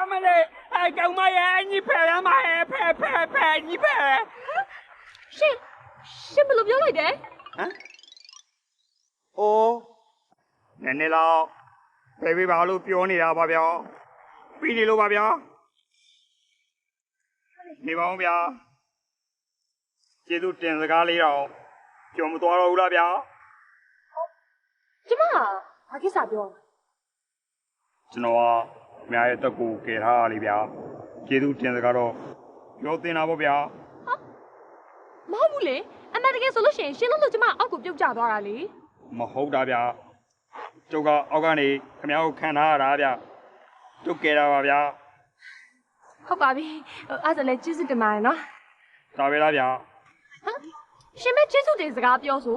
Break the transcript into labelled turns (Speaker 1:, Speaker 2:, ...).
Speaker 1: အမလေးအကောင်မရဲ့ညီဖယ်ရမရဲ့ဖယ်ဖယ်ဖယ်ညီဖယ်
Speaker 2: ရှင်ရှင်ဘယ်လိုပြောလိုက်တယ်
Speaker 1: ဟမ်အိုးနည်းနည်းတော့ဖယ်ပေးပါလို့ပြောနေတာပါဗျာပြီးနေလို့ပါဗျာနေပါဦးဗျာကျေးဇူးတင်စကားလေးတော့ကြော်မသွားတော့ဘူးလားဗျာ
Speaker 2: ကျမဘာကိစ္စပြောလဲ
Speaker 1: ကျွန်တော်ကအများရဲ့တက်ကိုကယ်ထားရလေဗျာကျေးဇူးတင်စကားတော့ပြောတင်တာပေါ့ဗျာ
Speaker 2: မဟုတ်ဘူးလေအမှန်တကယ်ဆိုလို့ရှိရင်ရှင်လို့လို့ကျမအောက်ကိုပြုတ်ကျသွားတာလေ
Speaker 1: မဟုတ်တာဗျာကျုပ်ကအောက်ကနေခင်ဗျားကိုခံထားရတာဗျာကျုပ်ကယ်တာပါဗျာ
Speaker 2: ဟုတ်ပါပြီဟိုအဲ့ဒါလည်းကျေးဇူးတင်ပါတယ်နော်
Speaker 1: ဒါပဲလားဗျာ
Speaker 2: ရှင်မဲကျေးဇူးတင်စကားပြောဆို